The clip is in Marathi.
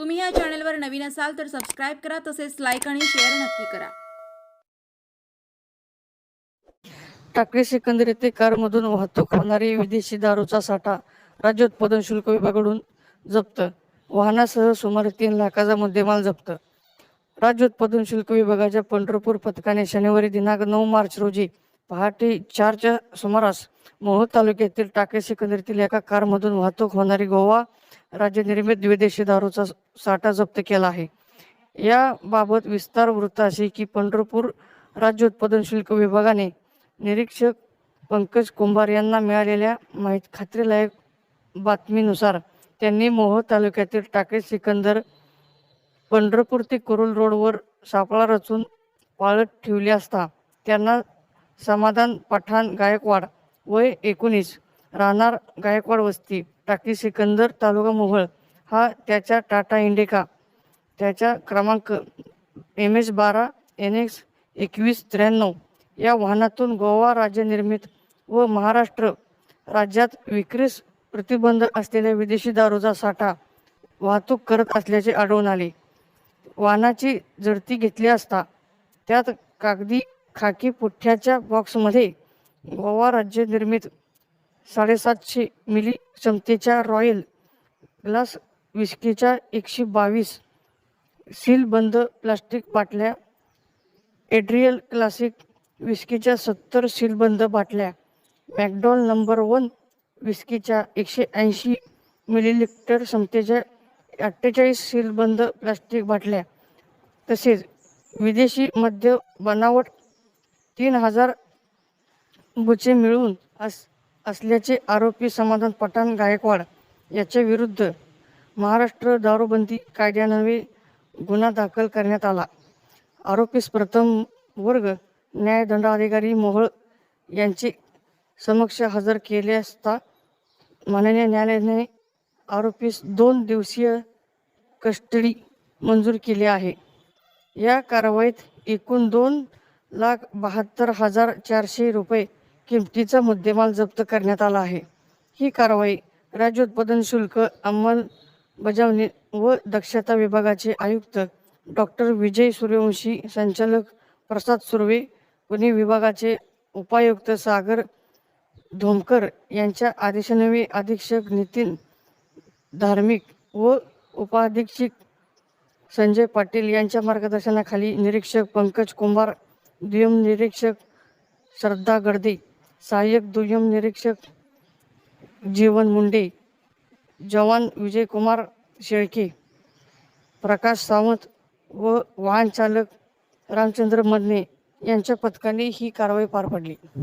तुम्ही या चॅनलवर नवीन असाल तर सबस्क्राईब करा तसेच लाईक आणि शेअर नक्की करा. टाकळी सिकंदर येथे कारमधून वाहतूक होणारी विदेशी दारूचा साठा राज्य उत्पादन शुल्क विभागाकडून जप्त. वाहनासह सुमारे तीन लाखाचा मुद्देमाल जप्त. राज्य उत्पादन शुल्क विभागाच्या पंढरपूर पथकाने शनिवारी दिनांक नऊ मार्च रोजी पहाटे चारच्या सुमारास मोहोळ तालुक्यातील टाके सिकंदरीतील एका कारमधून वाहतूक होणारी गोवा राज्य निर्मित विदेशी दारूचा साठा जप्त केला आहे. याबाबत विस्तार वृत्त असे की पंढरपूर राज्य उत्पादन शुल्क विभागाने निरीक्षक पंकज कुंभार यांना मिळालेल्या माहिती खात्रीलायक बातमीनुसार त्यांनी मोह तालुक्यातील टाके सिकंदर पंढरपूर ते कुरुल रोडवर सापळा रचून पाळत ठेवली असता त्यांना समाधान पठाण गायकवाड वय एकोणीस राहणार गायकवाड वस्ती टाकी सिकंदर तालुका मोहोळ हा त्याच्या टाटा इंडिका. त्याच्या क्रमांक एम एच बारा एन एक्स एकवीस त्र्याण्णव या वाहनातून गोवा राज्य निर्मित व महाराष्ट्र राज्यात विक्रीस प्रतिबंध असलेल्या विदेशी दारूचा साठा वाहतूक करत असल्याचे आढळून आले. वाहनाची जडती घेतली असता त्यात कागदी खाकी पुठ्ठ्याच्या बॉक्समध्ये गोवा राज्य निर्मित साडेसातशे मिली क्षमतेच्या रॉयल ग्लास विस्कीच्या एकशे बावीस सीलबंद प्लास्टिक बाटल्या एड्रियल क्लासिक विस्कीच्या सत्तर सीलबंद बाटल्या मॅकडॉल नंबर वन विस्कीच्या एकशे ऐंशी मिलीलिटर क्षमतेच्या अठ्ठेचाळीस सीलबंद प्लास्टिक बाटल्या तसेच विदेशी मद्य बनावट तीन हजार बुचे मिळून अस असल्याचे आरोपी समाधान पठाण गायकवाड याच्या विरुद्ध महाराष्ट्र दारूबंदी कायद्यान्वये गुन्हा दाखल करण्यात आला. आरोपीस प्रथम वर्ग न्यायदंडाधिकारी मोहोळ यांचे समक्ष हजर केले असता माननीय न्यायालयाने आरोपीस दोन दिवसीय कस्टडी मंजूर केली आहे. या कारवाईत एकूण दोन लाख बहात्तर हजार चारशे रुपये किमतीचा मुद्देमाल जप्त करण्यात आला आहे. ही कारवाई राज्य उत्पादन शुल्क अंमलबजावणी व दक्षता विभागाचे आयुक्त डॉक्टर विजय सूर्यवंशी संचालक प्रसाद सुर्वे पुणे विभागाचे उपायुक्त सागर धोमकर यांच्या आदेशान्वये अधीक्षक नितीन धार्मिक व उपाधीक्षक संजय पाटील यांच्या मार्गदर्शनाखाली निरीक्षक पंकज कुंभार द्विम निरीक्षक श्रद्धा गडदे सहाय्यक दुय्यम निरीक्षक जीवन मुंडे जवान विजयकुमार शेळके प्रकाश सावंत व वाहन चालक रामचंद्र मदने यांच्या पथकाने ही कारवाई पार पडली.